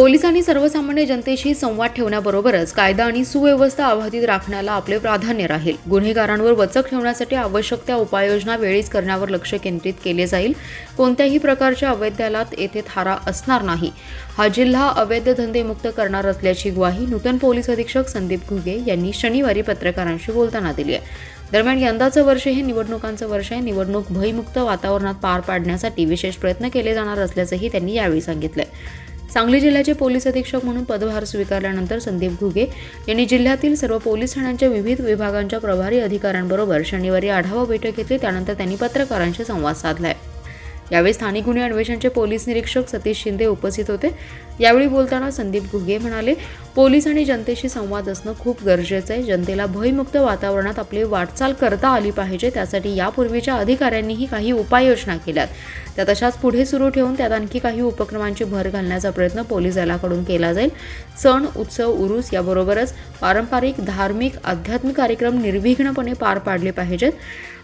पोलिसांनी सर्वसामान्य जनतेशी संवाद ठेवण्याबरोबरच कायदा आणि सुव्यवस्था अबाधित राखण्याला आपले प्राधान्य राहील. गुन्हेगारांवर वचक ठेवण्यासाठी आवश्यक त्या उपाययोजना वेळीच करण्यावर लक्ष केंद्रित केले जाईल. कोणत्याही प्रकारच्या अवैधालात येथे थारा असणार नाही. हा जिल्हा अवैध धंदेमुक्त करणार असल्याची ग्वाही नूतन पोलीस अधीक्षक संदीप घुगे यांनी शनिवारी पत्रकारांशी बोलताना दिली आहे. दरम्यान यंदाचं वर्ष हे निवडणुकांचं वर्ष आहे. निवडणूक भयमुक्त वातावरणात पार पाडण्यासाठी विशेष प्रयत्न केले जाणार असल्याचंही त्यांनी यावेळी सांगितलंय. सांगली जिल्ह्याचे पोलीस अधीक्षक म्हणून पदभार स्वीकारल्यानंतर संदीप घुगे यांनी जिल्ह्यातील सर्व पोलीस ठाण्यांच्या विविध विभागांच्या प्रभारी अधिकाऱ्यांबरोबर शनिवारी आढावा बैठक घेतली. त्यानंतर त्यांनी पत्रकारांशी संवाद साधलाय. यावेळी स्थानिक गुन्हे अन्वेषणचे पोलीस निरीक्षक सतीश शिंदे उपस्थित होते. यावेळी बोलताना संदीप घुगे म्हणाले पोलीस आणि जनतेशी संवाद असणं खूप गरजेचं आहे. जनतेला भयमुक्त वातावरणात आपली वाटचाल करता आली पाहिजे. त्यासाठी यापूर्वीच्या अधिकाऱ्यांनीही काही उपाययोजना केल्यात. त्या तशाच पुढे सुरू ठेवून त्यात आणखी काही उपक्रमांची भर घालण्याचा प्रयत्न पोलीस दलाकडून केला जाईल. सण उत्सव उरूस याबरोबरच पारंपरिक धार्मिक आध्यात्मिक कार्यक्रम निर्विघ्नपणे पार पाडले पाहिजेत.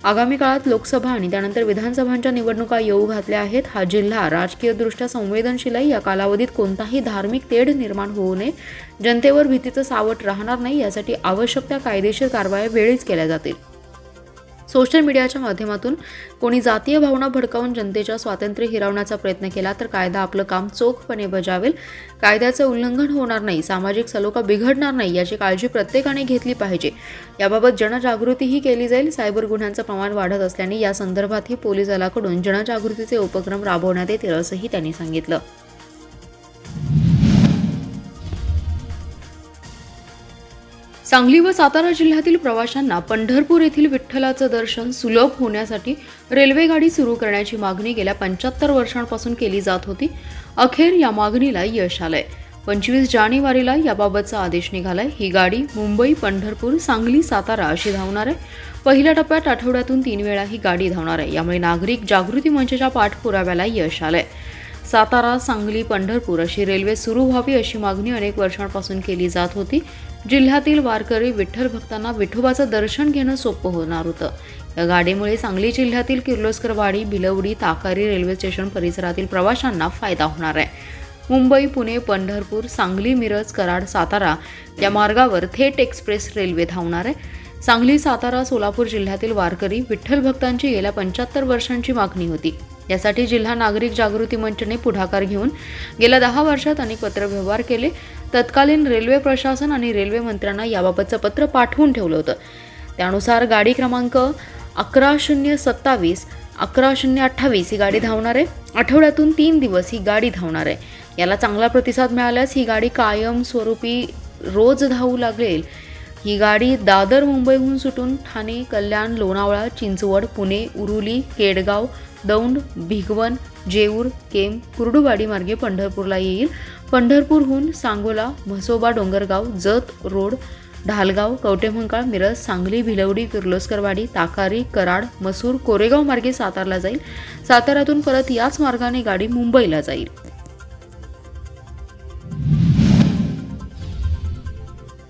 आगामी काळात लोकसभा आणि त्यानंतर विधानसभांच्या निवडणुका येऊ घातल्या आहेत. हा जिल्हा राजकीयदृष्ट्या संवेदनशील आहे. या कालावधीत कोणता काही धार्मिक तेढ निर्माण होऊ नये. जनतेवर भीतीचं सावट राहणार नाही यासाठी आवश्यक त्या कायदेशीर कारवाया वेळीच केल्या जातील. सोशल मीडियाच्या माध्यमातून कोणी जातीय भावना भडकावून जनतेच्या स्वातंत्र्य हिरावण्याचा प्रयत्न केला तर कायदा आपलं काम चोखपणे बजावेल. कायद्याचं उल्लंघन होणार नाही सामाजिक सलोखा बिघडणार नाही याची काळजी प्रत्येकाने घेतली पाहिजे. याबाबत जनजागृतीही केली जाईल. सायबर गुन्ह्यांचं प्रमाण वाढत असल्याने या संदर्भातही पोलीस दलाकडून जनजागृतीचे उपक्रम राबवण्यात येतील असंही त्यांनी सांगितलं. सांगली व सातारा जिल्ह्यातील प्रवाशांना पंढरपूर येथील विठ्ठलाचं दर्शन सुलभ होण्यासाठी रेल्वेगाडी सुरू करण्याची मागणी गेल्या पंच्याहत्तर वर्षांपासून केली जात होती. अखेर या मागणीला यश आलंय. पंचवीस जानेवारीला याबाबतचा आदेश निघालाय. ही गाडी मुंबई पंढरपूर सांगली सातारा अशी धावणार आहे. पहिल्या टप्प्यात आठवड्यातून तीन वेळा ही गाडी धावणार आहे. यामुळे नागरिक जागृती मंचाच्या पाठपुराव्याला यश आलंय. सातारा सांगली पंढरपूर अशी रेल्वे सुरू व्हावी अशी मागणी अनेक वर्षांपासून केली जात होती. जिल्ह्यातील वारकरी विठ्ठल भक्तांना विठोबाचं दर्शन घेणं सोपं होणार होतं. या गाडीमुळे सांगली जिल्ह्यातील किर्लोस्करवाडी भिलवडी ताकारी रेल्वे स्टेशन परिसरातील प्रवाशांना फायदा होणार आहे. मुंबई पुणे पंढरपूर सांगली मिरज कराड सातारा या मार्गावर थेट एक्सप्रेस रेल्वे धावणार आहे. सांगली सातारा सोलापूर जिल्ह्यातील वारकरी विठ्ठल भक्तांची गेल्या पंच्याहत्तर वर्षांची मागणी होती. यासाठी जिल्हा नागरिक जागृती मंचने पुढाकार घेऊन गेल्या दहा वर्षात अनेक पत्रव्यवहार केले. तत्कालीन रेल्वे प्रशासन आणि रेल्वे मंत्र्यांना याबाबतचं पत्र पाठवून ठेवलं होतं. त्यानुसार गाडी क्रमांक अकरा शून्य सत्तावीस अकरा शून्य अठ्ठावीस ही गाडी धावणार. आहे आठवड्यातून तीन दिवस ही गाडी धावणार. आहे याला चांगला प्रतिसाद मिळाल्यास ही गाडी कायम स्वरूपी रोज धावू लागेल. ही गाडी दादर मुंबईहून सुटून ठाणे कल्याण लोणावळा चिंचवड पुणे उरुली केडगाव दौंड भिगवण जेऊर केम कुर्डुवाडी मार्गे पंढरपूरला येईल. पंढरपूरहून सांगोला म्हसोबा डोंगरगाव जत रोड ढालगाव कवटेमंकाळ मिरज सांगली भिलवडी किर्लोस्करवाडी ताकारी कराड मसूर कोरेगाव मार्गे सातारला जाईल. साताऱ्यातून परत याच मार्गाने गाडी मुंबईला जाईल.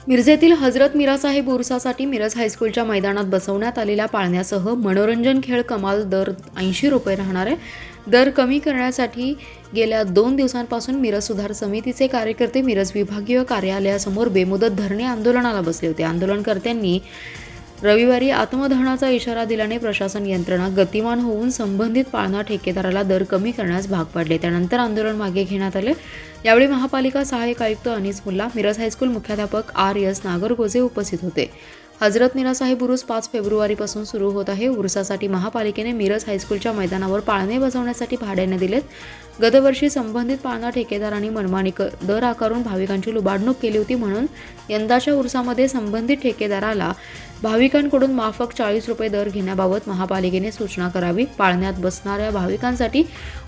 मिरजेतील हजरत मिरासाहेब उर्सासाठी मिरज हायस्कूलच्या मैदानात बसवण्यात आलेल्या पाळण्यासह मनोरंजन खेळ कमाल दर ऐंशी रुपये राहणार आहे. दर कमी करण्यासाठी गेल्या दोन दिवसांपासून मिरज सुधार समितीचे कार्यकर्ते मिरज विभागीय कार्यालयासमोर बेमुदत धरणे आंदोलनाला बसले होते. आंदोलनकर्त्यांनी रविवारी आत्मदहनाचा इशारा दिल्याने प्रशासन यंत्रणा गतिमान होऊन संबंधित पाळणा ठेकेदाराला दर कमी करण्यास भाग पाडले. त्यानंतर आंदोलन मागे घेण्यात आले. यावेळी महापालिका सहाय्यक आयुक्त अनिस मुल्ला मिरज हायस्कूल मुख्याध्यापक आर एस नागरगोजे उपस्थित होते. हजरत मिरासाहेब उरूस पाच फेब्रुवारीपासून सुरू होत आहे. उरुसासाठी महापालिकेने मिरज हायस्कूलच्या मैदानावर पाळणे बसवण्यासाठी भाड्याने दिलेत. गतवर्षी संबंधित पाळणा ठेकेदारांनी मनमानी दर आकारून भाविकांची लुबाडणूक केली होती म्हणून यंदाच्या उरसामध्ये संबंधित ठेकेदाराला भाविकांकडून माफक चाळीस रुपये दर घेण्याबाबत महापालिकेने सूचना करावी. पाळण्यात बसणाऱ्या भाविकांसाठी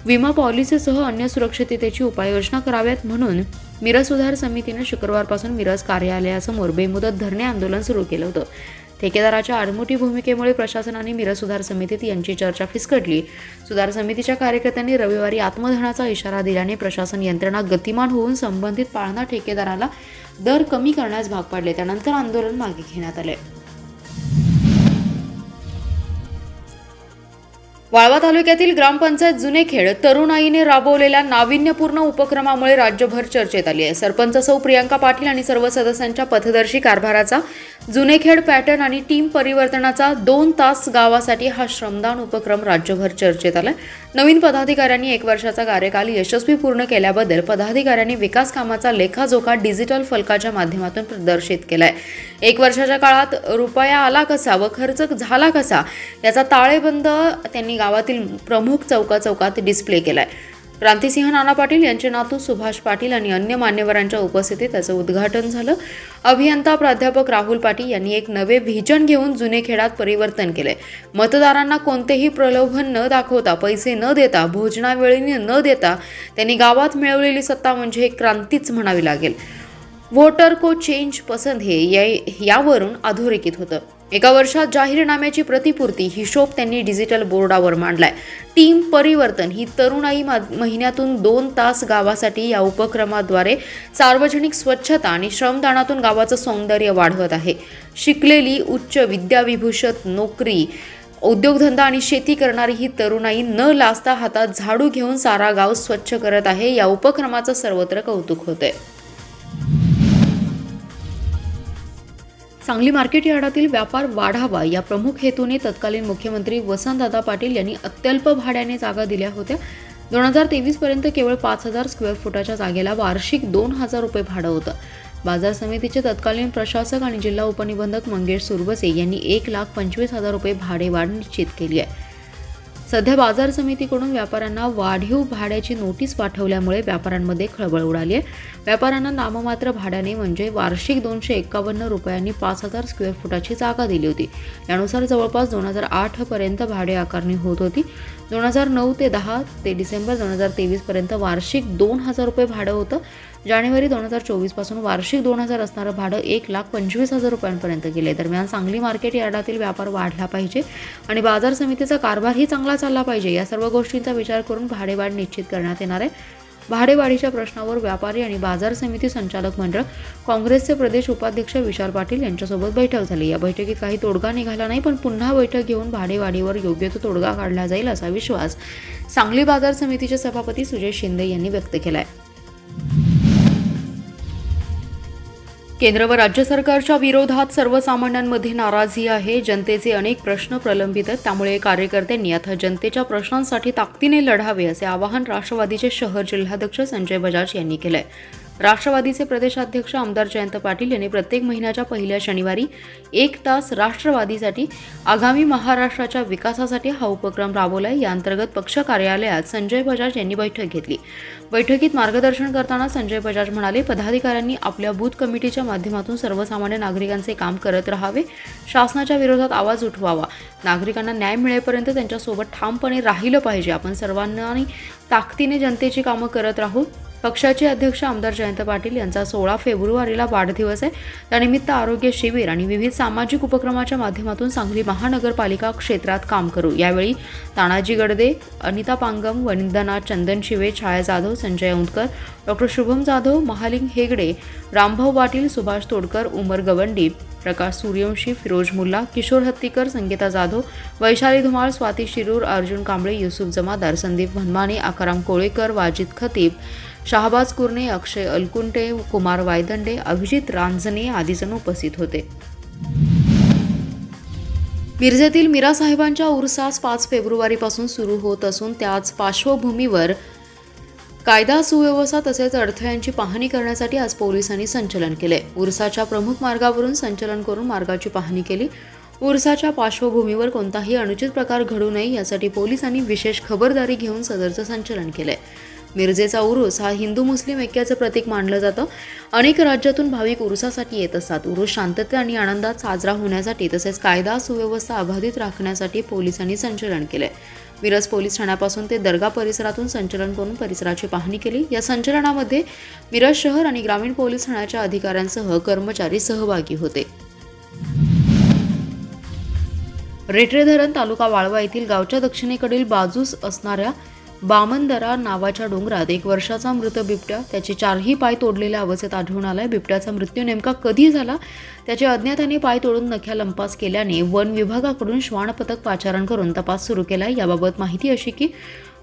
विमा पॉलिसीसह अन्य सुरक्षिततेची उपाययोजना कराव्यात म्हणून मिरज सुधार समितीनं शुक्रवारपासून मिरज कार्यालयासमोर बेमुदत धरणे आंदोलन सुरू केलं होतं. ठेकेदाराच्या आडमुठी भूमिकेमुळे प्रशासनाने मिरज सुधार समितीत यांची चर्चा फिसकटली सुधार समितीच्या कार्यकर्त्यांनी रविवारी आत्मधनाचा इशारा दिल्याने प्रशासन यंत्रणा गतिमान होऊन संबंधित पाळणा ठेकेदाराला दर कमी करण्यास भाग पाडले. त्यानंतर आंदोलन मागे घेण्यात आले. वाळवा तालुक्यातील ग्रामपंचायत जुने खेळ तरुणाईने राबवलेल्या नाविन्यपूर्ण उपक्रमामुळे राज्यभर चर्चेत आली आहे. सरपंच सौ प्रियांका पाटील आणि सर्व सदस्यांच्या पथदर्शी कारभाराचा जुनेखेड पॅटर्न आणि टीम परिवर्तनाचा दोन तास गावासाठी हा श्रमदान उपक्रम राज्यभर चर्चेत आलाय. नवीन पदाधिकाऱ्यांनी एक वर्षाचा कार्यकाल यशस्वी पूर्ण केल्याबद्दल पदाधिकाऱ्यांनी विकास कामाचा लेखाजोखा डिजिटल फलकाच्या माध्यमातून प्रदर्शित केलाय. एक वर्षाच्या काळात रुपया आला कसा व खर्च झाला कसा याचा ताळेबंद त्यांनी गावातील प्रमुख चौका चौकात डिस्प्ले आहे क्रांतिसिंह नाना पाटील यांचे नातू सुभाष पाटील आणि अन्य मान्यवरांच्या उपस्थितीत त्याचं उद्घाटन झालं. अभियंता प्राध्यापक राहुल पाटील यांनी एक नवे व्हिजन घेऊन जुने खेळात परिवर्तन केले मतदारांना कोणतेही प्रलोभन न दाखवता पैसे न देता भोजनावेळी न देता त्यांनी गावात मिळवलेली सत्ता म्हणजे एक क्रांतीच म्हणावी लागेल. वोटर को चेंज पसंत हे यावरून अधोरेखित होतं. एका वर्षात जाहीरनाम्याची प्रतिपूर्ती हिशोब त्यांनी डिजिटल बोर्डावर मांडलाय. टीम परिवर्तन ही तरुणाई मा- महिन्यातून दोन तास गावासाठी या उपक्रमाद्वारे सार्वजनिक स्वच्छता आणि श्रमदानातून गावाचं सौंदर्य वाढवत आहे. शिकलेली उच्च विद्याविभूषित नोकरी उद्योगधंदा आणि शेती करणारी ही तरुणाई न लाजता हातात झाडू घेऊन सारा गाव स्वच्छ करत आहे. या उपक्रमाचं सर्वत्र कौतुक होतंय. सांगली मार्केट यार्डातील व्यापार वाढावा या प्रमुख हेतूने तत्कालीन मुख्यमंत्री वसंतदादा पाटील यांनी अत्यल्प भाड्याने जागा दिल्या होत्या. दोन हजार तेवीसपर्यंत केवळ पाच हजार स्क्वेअर फुटाच्या जागेला वार्षिक दोन हजार रुपये भाडं होतं. बाजार समितीचे तत्कालीन प्रशासक आणि जिल्हा उपनिबंधक मंगेश सुरवसे यांनी एक लाख पंचवीस हजार रुपये भाडेवाढ निश्चित केली आहे. सध्या बाजार समितीकडून व्यापाऱ्यांना वाढीव भाड्याची नोटीस पाठवल्यामुळे व्यापाऱ्यांमध्ये खळबळ उडाली आहे. व्यापाऱ्यांना नाममात्र भाड्याने म्हणजे वार्षिक दोनशे एकावन्न रुपयांनी पाच हजार स्क्वेअर फुटाची जागा दिली होती. यानुसार जवळपास दोन हजार आठपर्यंत भाडे आकारणी होत होती. दोन हजार नऊ ते दहा ते डिसेंबर दोन हजार तेवीसपर्यंत वार्षिक दोन हजार रुपये भाडं होतं. जानेवारी दोन हजार चोवीसपासून वार्षिक दोन हजार असणारं भाडं एक लाख पंचवीस हजार रुपयांपर्यंत गेले दरम्यान सांगली मार्केट यार्डातील व्यापार वाढला पाहिजे आणि बाजार समितीचा कारभारही चांगला चालला पाहिजे. या सर्व गोष्टींचा विचार करून भाडेवाढ निश्चित करण्यात येणार आहे. भाडेवाढीच्या प्रश्नावर व्यापारी आणि बाजार समिती संचालक मंडळ काँग्रेसचे प्रदेश उपाध्यक्ष विशाल पाटील यांच्यासोबत बैठक झाली. या बैठकीत काही तोडगा निघाला नाही पण पुन्हा बैठक घेऊन भाडेवाढीवर योग्य तो तोडगा काढला जाईल असा विश्वास सांगली बाजार समितीचे सभापती सुजय शिंदे यांनी व्यक्त केला आहे केंद्र व राज्य सरकारच्या विरोधात सर्वसामान्यांमध्ये नाराजी आहे. जनतेचे अनेक प्रश्न प्रलंबित आहेत. त्यामुळे कार्यकर्त्यांनी आता जनतेच्या प्रश्नांसाठी ताकदीने लढावे असे आवाहन राष्ट्रवादीचे शहर जिल्हाध्यक्ष संजय बजाज यांनी केलंय. राष्ट्रवादीचे प्रदेशाध्यक्ष आमदार जयंत पाटील यांनी प्रत्येक महिन्याच्या पहिल्या शनिवारी एक तास राष्ट्रवादीसाठी आगामी महाराष्ट्राच्या विकासासाठी हा उपक्रम राबवलाय. या अंतर्गत पक्ष कार्यालयात संजय बजाज यांनी बैठक घेतली. बैठकीत मार्गदर्शन करताना संजय बजाज म्हणाले पदाधिकाऱ्यांनी आपल्या बूथ कमिटीच्या माध्यमातून सर्वसामान्य नागरिकांचे काम करत राहावे. शासनाच्या विरोधात आवाज उठवावा. नागरिकांना न्याय मिळेपर्यंत त्यांच्यासोबत ठामपणे राहिलं पाहिजे. आपण सर्वांनी ताकदीने जनतेची कामं करत राहू. पक्षाचे अध्यक्ष आमदार जयंत पाटील यांचा सोळा फेब्रुवारीला वाढदिवस आहे. त्यानिमित्त आरोग्य शिबिर आणि विविध सामाजिक उपक्रमाच्या माध्यमातून सांगली महानगरपालिका क्षेत्रात काम करू. यावेळी तानाजी गडदे अनिता पांगम वनिंदना चंदन शिवे छाया जाधव संजय औंदकर डॉक्टर शुभम जाधव महालिंग हेगडे रामभाऊ पाटील सुभाष तोडकर उमर गवंडी प्रकाश सूर्यवंशी फिरोज मुल्ला किशोर हत्तीकर संगीता जाधव वैशाली धुमाळ स्वाती शिरूर अर्जुन कांबळे युसुफ जमादार संदीप भनमाने आकाराम कोळेकर वाजिद खतीब शाहबाज कुर्णे अक्षय अलकुंटे कुमार वायदंडे अभिजित रांजणे आदीजण उपस्थित होते. मिरजेतील मीरा साहेबांच्या उरसास पाच फेब्रुवारीपासून सुरू होत असून त्याच पार्श्वभूमीवर कायदा सुव्यवस्था तसेच अडथळ्यांची पाहणी करण्यासाठी आज पोलिसांनी संचलन केले. उरसाच्या प्रमुख मार्गावरून संचलन करून मार्गाची पाहणी केली. उरसाच्या पार्श्वभूमीवर कोणताही अनुचित प्रकार घडू नये यासाठी पोलिसांनी विशेष खबरदारी घेऊन सदरचं संचलन केलंय मिरजेचा उरूस हा हिंदू मुस्लिम ऐक्याचं प्रतीक मानलं जातं. अनेक राज्यातून भाविक उरुसासाठी येत असतात. उरूस शांतते आणि आनंदात साजरा होण्यासाठी तसेच कायदा सुव्यवस्था अबाधित राखण्यासाठी पोलिसांनी संचलन केलंय. मिरज पोलीस ठाण्यापासून ते दर्गा परिसरातून संचलन करून परिसराची पाहणी केली. या संचलनामध्ये मिरज शहर आणि ग्रामीण पोलीस ठाण्याच्या अधिकाऱ्यांसह कर्मचारी सहभागी होते. रेटरे धरण तालुका वाळवा येथील गावच्या दक्षिणेकडील बाजूस असणाऱ्या बामनदरा नावाच्या डोंगरात एक वर्षाचा मृत बिबट्या त्याचे चारही पाय तोडलेल्या अवस्थेत आढळून आलाय. बिबट्याचा मृत्यू नेमका कधी झाला? त्याचे अज्ञाताने पाय तोडून नख्या लंपास केल्याने वन विभागाकडून श्वान पथक पाचारण करून तपास सुरू केलाय. याबाबत माहिती अशी की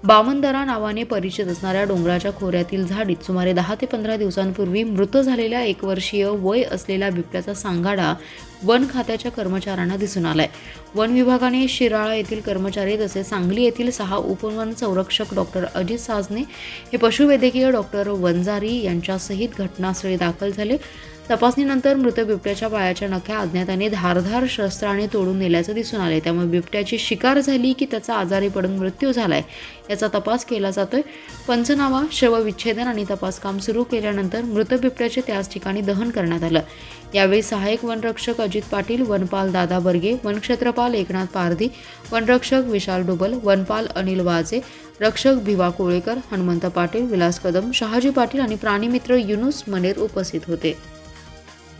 बामनदरा नावाने परिचित असणाऱ्या डोंगराच्या खोऱ्यातील झाडीत सुमारे दहा ते पंधरा दिवसांपूर्वी मृत झालेल्या एक वर्षीय वय असलेल्या बिबट्याचा सांगाडा वन खात्याच्या कर्मचाऱ्यांना दिसून आलाय. वन विभागाने शिराळा येथील कर्मचारी तसेच सांगली येथील सहा उपवन संरक्षक डॉक्टर अजित साजने हे पशुवैद्यकीय डॉक्टर वंजारी यांच्यासहित घटनास्थळी दाखल झाले. तपासणीनंतर मृत बिबट्याच्या पायाच्या नख्या अज्ञाताने धारधार शस्त्राने तोडून नेल्याचं दिसून आले त्यामुळे बिबट्याची शिकार झाली की त्याचा आजारी पडून मृत्यू झालाय. याचा तपास केला जातोय. पंचनामा शवविच्छेदन आणि तपास काम सुरू केल्यानंतर मृत बिबट्याचे त्याच ठिकाणी दहन करण्यात आलं. यावेळी सहाय्यक वनरक्षक अजित पाटील वनपाल दादा बर्गे वनक्षेत्रपाल एकनाथ पारधी वनरक्षक विशाल डुबल वनपाल अनिल वाजे रक्षक भिवा कोळेकर हनुमंत पाटील विलास कदम शहाजी पाटील आणि प्राणीमित्र युनुस मनेर उपस्थित होते.